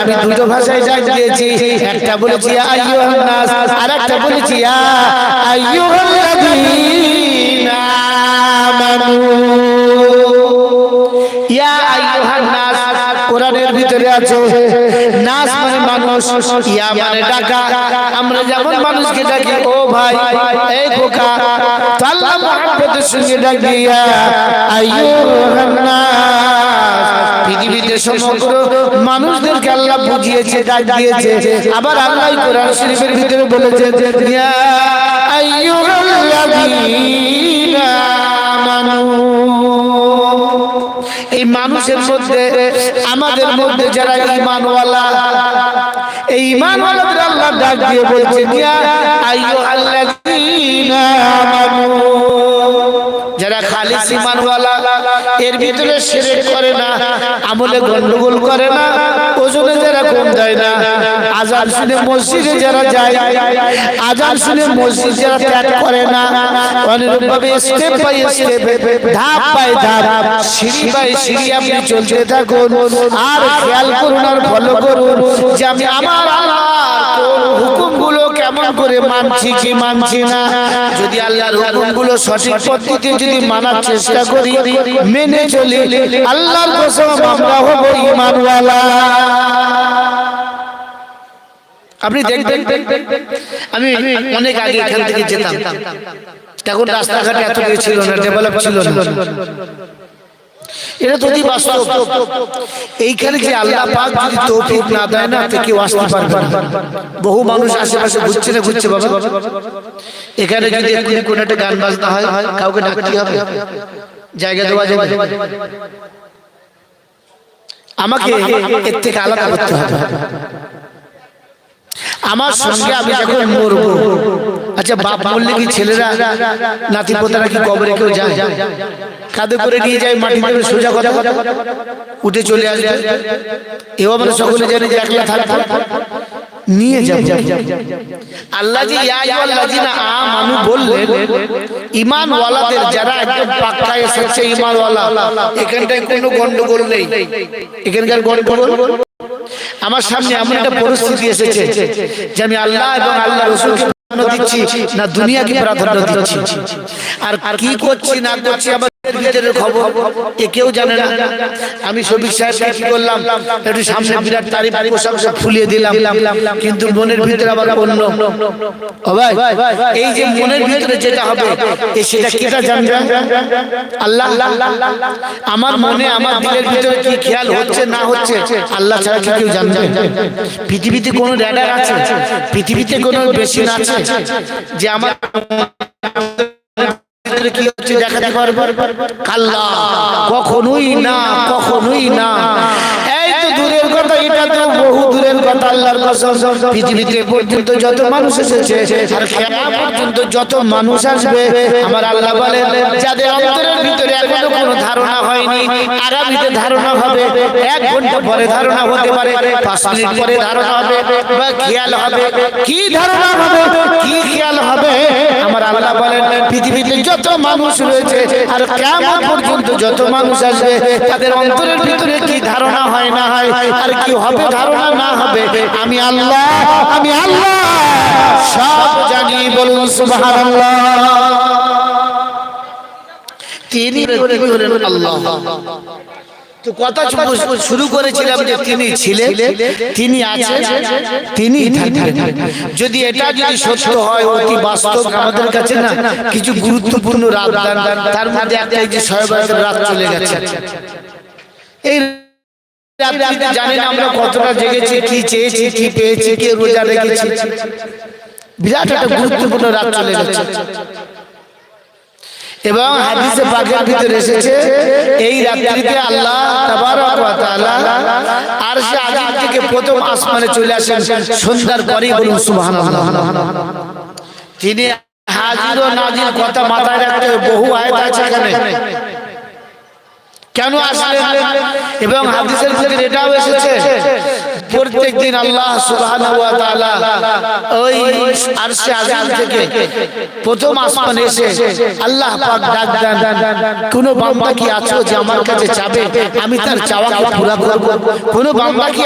আমি দুটো ভাষায় ডাক দিয়েছি। একটা বলেছি আইয়ুহান নাস আর একটা বলেছি ইয়া আইয়ুহাল্লাযীনা কোরআনের ভিতরে আছে? নাস মানে মানুষ। ইয়া মানে ডাকা। আমরা যেমন মানুষকে ডাকি ও ভাই এই খোকা তো আল্লাহ সঙ্গে ডাকি আইয়ুহান নাস। পৃথিবীতে সমগ্র মানুষদেরকে আল্লাহ বুঝিয়েছে ডাক দিয়েছে। আবার আল্লাহ কোরআন শরীফের ভিতরে বলেছে ইয়া আইয়ুহাল্লাযীনা আমানু। এই মানুষের মধ্যে আমাদের মধ্যে যারা ইমানওয়ালা এই ইমানওয়ালাদের আল্লাহ ডাক দিয়ে বলছে যারা খালিস ইমানওয়ালা এর ভিতরে শিরক করে না, আমলে গন্ডগোল করে না, ওজনে যারা কম দেয় না। আজান শুনে মসজিদে যারা যায়, আজান শুনে মসজিদ যারা ত্যাগ করে না, অনুরূপভাবে স্টেপ বাই স্টেপ ধাপ বাই ধাপ, সিঁড়ি বাই সিঁড়ি আপনি চলতে থাকুন। আর খেয়াল করুন আর ফলো করুন যে আমি আমার হুকুমগুলো করে মানছি কি মানছি না? যদি আল্লাহর হুকুমগুলো সঠিক পদ্ধতিতে যদি মানার চেষ্টা করি, মেনে চলি, আল্লাহর কসম আমরা হব ঈমানওয়ালা। আপনি দেখবেন, আমি অনেক আগে এখান থেকে যেতাম। তখন রাস্তাঘাটে এত ছিল না ডেভেলপ ছিল না। এটা তো অতি বাস্তব। এইখানে যে আল্লাহ পাক যদি তৌফিক না দেয় না তো কেউ আসতে পারবে না। বহু মানুষ আশেপাশে ঘুরছে না ঘুরছে বাবা। এখানে যদি কোনো একটা গান বাজনা হয় কাউকে ডাকতে হবে। জায়গা দেওয়া যাবে। আমাকে এর থেকে আলাদা করতে হবে। আমার সঙ্গে আমি যখন মরবো। আচ্ছা বাপ বললে কি ছেলেরা নাতি পোতারা কি কবরে কেউ যায়? কাঁধে করে নিয়ে যায় মাটি মাটি সোজা কথা? উঠে চলে আসবে। এও আমরা সকলে জানি যে একলা থাকবে। নিয়ে যাবে। আল্লাহ জি ইয়া আইয়ুহাল্লাযিনা আমানু বললেন ঈমান ওয়ালাদের যারা একদম পাক্কা এসেছে ঈমান ওয়ালা এখানটায় কোনো গন্ডগোল নেই। এখানকার গন্ডগোল? আমার সামনে এমন একটা পরিস্থিতি এসেছে যে আমি আল্লাহ এবং আল্লাহ রসুলকে দিচ্ছি না দুনিয়াকে প্রাধান্য দিচ্ছি। আর কি করছি না করছি আমার আমার মনে, আমার দিলের ভিতরে কি খেয়াল হচ্ছে, না হচ্ছে, আল্লাহ ছাড়া কেউ জানবে? পৃথিবীতে কোনো আছে? পৃথিবীতে কোনো মেশিন আছে? যে আমার ভিতরে কি হচ্ছে দেখাতে পারবে? কাল্লা। কখনোই না কখনোই না। এই তো দূরের কথা, এটা তো বহু দূরের কথা, আল্লাহর কসম। পৃথিবীতে পর্যন্ত যত মানুষ এসেছে, আর পর্যন্ত যত মানুষ আসবে, আমার আল্লাহ যাদের অন্তরের ভিতরে এখনও কোনো ধারণা হয়নি ধারণা হবে, এক ঘণ্টা পরে ধারণা হতে পারে, পাঁচ মিনিট পরে ধারণা হবে, বা খেয়াল হবে। কি ধারণা হবে? কি খেয়াল হবে? আমার আল্লাহ বলেন পৃথিবীতে যত মানুষ রয়েছে, আর কেমন পর্যন্ত যত মানুষ আসবে, তাদের অন্তরের ভিতরে কি ধারণা হয় না হয়, আর কি হবে ধারণা না হবে, আমি আল্লাহ আমি আল্লাহ। সব জানি, বলুন সুবহানাল্লাহ। তিনি আল্লাহ। তো কথা শুরু করেছিলাম যে তিনি ছিলেন তিনি আছেন তিনি যদি এটা যদি সত্য হয় অতি বাস্তব আমাদের কাছে না? কিছু গুরুত্বপূর্ণ রাত তার মধ্যে একটা এই যে রাত চলে গেছে। এই রাত্রিতে জানি না আমরা কতটা জেগেছি কি চেয়েছি কি পেয়েছি কি রোজা রেখেছি। বিরাট একটা গুরুত্বপূর্ণ রাত চলে গেছে। এবং হাদিসে পাকের ভিতরে এসেছে, এই রাত্রিতে আল্লাহ তাবারক ওয়া তাআলা আরশে আজিম থেকে প্রথম আসমানে চলে আসেন, সন্ধ্যার পরেই বলুন সুবহানাল্লাহ। তিনি হাজির ও নাজির কথা মাথায় রাখতে বহু আয়াত আছে এখানে। কেন আসলেন? এবং হাদিসের ভিতরে এটাও এসেছে প্রত্যেক দিন আল্লাহ সুবহানাহু ওয়া তাআলা ওই আরশে থেকে প্রথম আসমান এসে আল্লাহ পাক ডাক দেন, কোন বান্দা কি আছো যে আমার কাছে যাবে? আমি তার চাওয়াকে পুরা করব। কোন বান্দা কি